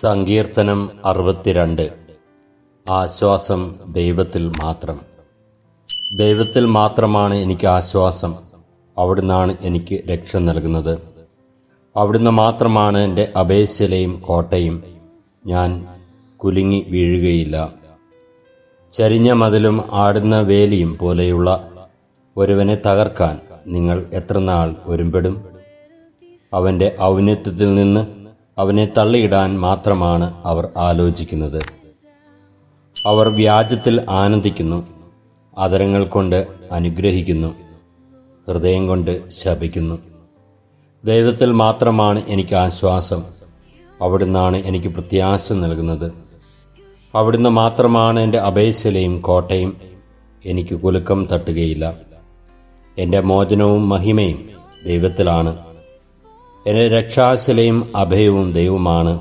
സങ്കീർത്തനം അറുപത്തിരണ്ട്. ആശ്വാസം ദൈവത്തിൽ മാത്രം. ദൈവത്തിൽ മാത്രമാണ് എനിക്ക് ആശ്വാസം. അവിടുന്നാണ് എനിക്ക് രക്ഷ നൽകുന്നത്. അവിടുന്ന് മാത്രമാണ് എന്റെ അപേശലയും കോട്ടയും. ഞാൻ കുലുങ്ങി വീഴുകയില്ല. ചരിഞ്ഞ മതിലും ആടുന്ന വേലിയും പോലെയുള്ള ഒരുവനെ തകർക്കാൻ നിങ്ങൾ എത്രനാൾ ഒരുമ്പെടും? അവന്റെ ഔന്നത്യത്തിൽ നിന്ന് അവനെ തള്ളിയിടാൻ മാത്രമാണ് അവർ ആലോചിക്കുന്നത്. അവർ വ്യാജത്തിൽ ആനന്ദിക്കുന്നു അതരങ്ങൾ കൊണ്ട് അനുഗ്രഹിക്കുന്നു ഹൃദയം കൊണ്ട് ശപിക്കുന്നു. ദൈവത്തിൽ മാത്രമാണ് എനിക്ക് ആശ്വാസം. അവിടുന്നാണ് എനിക്ക് പ്രത്യാശ നൽകുന്നത്. അവിടുന്ന് മാത്രമാണ് എന്റെ അപേക്ഷലയും കോട്ടയും എനിക്ക് കുലുക്കം തട്ടുകയില്ല. എന്റെ മോചനവും മഹിമയും ദൈവത്തിലാണ്. എന്റെ രക്ഷാശിലയും അഭയവും ദൈവമാണ്.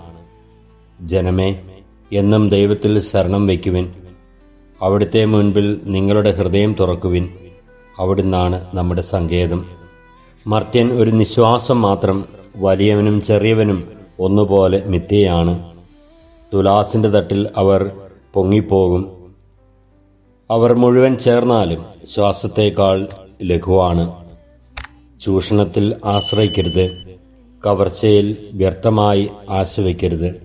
ജനമേ എന്നും ദൈവത്തിൽ ശരണം വയ്ക്കുവിൻ. അവിടുത്തെ മുൻപിൽ നിങ്ങളുടെ ഹൃദയം തുറക്കുവിൻ. അവിടുന്നാണ് നമ്മുടെ സങ്കേതം. മർത്യൻ ഒരു നിശ്വാസം മാത്രം വലിയവനും ചെറിയവനും ഒന്നുപോലെ മിഥ്യയാണ്. തുലാസിന്റെ തട്ടിൽ അവർ പൊങ്ങിപ്പോകും. അവർ മുഴുവൻ ചേർന്നാലും ശ്വാസത്തേക്കാൾ ലഘുവാണ്. ചൂഷണത്തിൽ ആശ്രയിക്കരുത്. കവർച്ചയിൽ വ്യർത്ഥമായി ആശ വയ്ക്കരുത്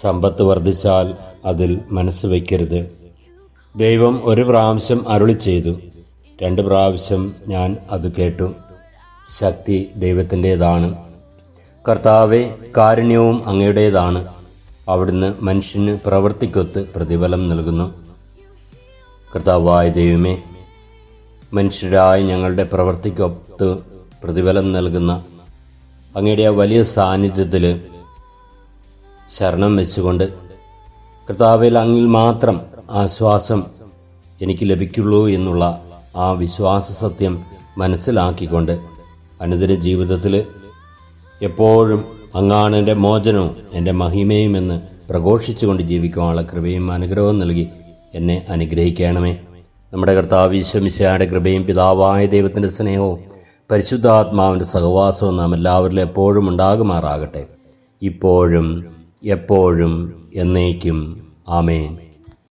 സമ്പത്ത് വർദ്ധിച്ചാൽ അതിൽ മനസ്സ് വയ്ക്കരുത്. ദൈവം ഒരു പ്രാവശ്യം അരുളി ചെയ്തു. രണ്ട് പ്രാവശ്യം ഞാൻ അത് കേട്ടു. ശക്തി ദൈവത്തിന്റെതാണ്. കർത്താവെ കാരുണ്യവും അങ്ങയുടേതാണ്. അവിടുന്ന് മനുഷ്യന് പ്രവൃത്തിക്കൊത്ത് പ്രതിഫലം നൽകുന്നു. കർത്താവായ ദൈവമേ മനുഷ്യരായ ഞങ്ങളുടെ പ്രവൃത്തിക്കൊത്ത് പ്രതിഫലം നൽകുന്ന അങ്ങയുടെ ആ വലിയ സാന്നിധ്യത്തിൽ ശരണം വെച്ചുകൊണ്ട് കർത്താവിൽ അങ്ങിൽ മാത്രം ആശ്വാസം എനിക്ക് ലഭിക്കുള്ളൂ എന്നുള്ള ആ വിശ്വാസ സത്യം മനസ്സിലാക്കിക്കൊണ്ട് അനുദിന ജീവിതത്തിൽ എപ്പോഴും അങ്ങാണ് എന്റെ മോചനവും എന്റെ മഹിമയും എന്ന് പ്രഘോഷിച്ചുകൊണ്ട് ജീവിക്കുവാനുള്ള കൃപയും അനുഗ്രഹവും നൽകി എന്നെ അനുഗ്രഹിക്കണമേ. നമ്മുടെ കർത്താവ് ഈശ്വമിശയുടെ കൃപയും പിതാവായ ദൈവത്തിന്റെ സ്നേഹവും പരിശുദ്ധാത്മാവിന്റെ സഹവാസവും നാം എല്ലാവരിലും എപ്പോഴും ഉണ്ടാകുമാറാകട്ടെ. ഇപ്പോഴും എപ്പോഴും എന്നേക്കും. ആമേൻ.